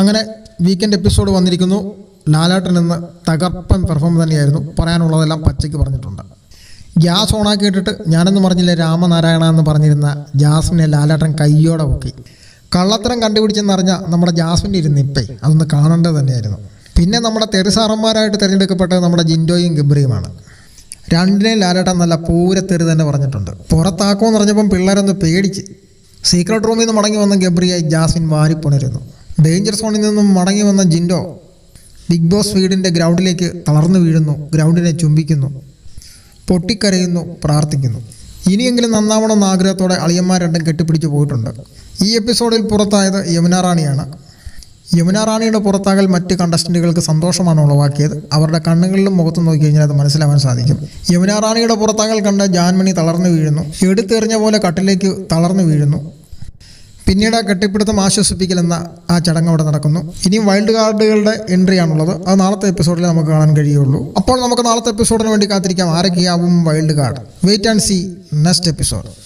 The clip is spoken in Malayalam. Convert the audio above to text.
അങ്ങനെ വീക്കെൻഡ് എപ്പിസോഡ് വന്നിരിക്കുന്നു. ലാലാട്ടൻ എന്ന് തകർപ്പൻ പെർഫോം തന്നെയായിരുന്നു. പറയാനുള്ളതെല്ലാം പച്ചയ്ക്ക് പറഞ്ഞിട്ടുണ്ട്. ഗ്യാസ് ഓണാക്കി ഇട്ടിട്ട് ഞാനെന്ന് പറഞ്ഞില്ലേ രാമനാരായണ എന്ന് പറഞ്ഞിരുന്ന ജാസ്മിനെ ലാലാട്ടൻ കയ്യോടെ പൊക്കി. കള്ളത്തരം കണ്ടുപിടിച്ചെന്നറിഞ്ഞ നമ്മുടെ ജാസ്മിന്റെ ഇരുന്നിപ്പേ അതൊന്ന് കാണേണ്ടത് തന്നെയായിരുന്നു. പിന്നെ നമ്മുടെ തെറിസാറന്മാരായിട്ട് തിരഞ്ഞെടുക്കപ്പെട്ടത് നമ്മുടെ ജിൻഡോയും ഗബ്രിയുമാണ്. രണ്ടിനെയും ലാലേട്ടൻ നല്ല പൂരത്തെറി തന്നെ പറഞ്ഞിട്ടുണ്ട്. പുറത്താക്കുമെന്ന് പറഞ്ഞപ്പം പിള്ളേരൊന്ന് പേടിച്ച്. സീക്രട്ട് റൂമിൽ നിന്ന് മടങ്ങി വന്ന ഗബ്രിയായി ജാസ്മിൻ വാരിപ്പുണരുന്നു. ഡേഞ്ചർ സോണിൽ നിന്നും മടങ്ങി വന്ന ജിൻഡോ ബിഗ് ബോസ് വീടിന്റെ ഗ്രൗണ്ടിലേക്ക് തളർന്നു വീഴുന്നു ഗ്രൗണ്ടിനെ ചുംബിക്കുന്നു പൊട്ടിക്കരയുന്നു പ്രാർത്ഥിക്കുന്നു. ഇനിയെങ്കിലും നന്നാവണമെന്ന ആഗ്രഹത്തോടെ അളിയന്മാർ രണ്ടും കെട്ടിപ്പിടിച്ച് പോയിട്ടുണ്ട്. ഈ എപ്പിസോഡിൽ പുറത്തായത് യമുന റാണിയാണ്. യമുന റാണിയുടെ പുറത്താകൽ മറ്റ് കണ്ടസ്റ്റന്റുകൾക്ക് സന്തോഷമാണ് ഉളവാക്കിയത്. അവരുടെ കണ്ണുകളിലും മുഖത്തും നോക്കി കഴിഞ്ഞാൽ അത് മനസ്സിലാവാൻ സാധിക്കും. യമുന റാണിയുടെ പുറത്താകൽ കണ്ട ജാൻമണി തളർന്നു വീഴുന്നു. എടുത്തെറിഞ്ഞ പോലെ കട്ടിലേക്ക് തളർന്നു വീഴുന്നു. പിന്നീട് ആ കെട്ടിപ്പിടുത്തം ആശ്വസിപ്പിക്കൽ എന്ന ആ ചടങ്ങ് അവിടെ നടക്കുന്നു. ഇനിയും വൈൽഡ് കാർഡുകളുടെ എൻട്രി ആണുള്ളത് അത് നാളത്തെ എപ്പിസോഡിൽ നമുക്ക് കാണാൻ കഴിയുള്ളൂ. അപ്പോൾ നമുക്ക് നാളത്തെ എപ്പിസോഡിന് വേണ്ടി കാത്തിരിക്കാം. ആരൊക്കെയാവും wild card? Wait and see next episode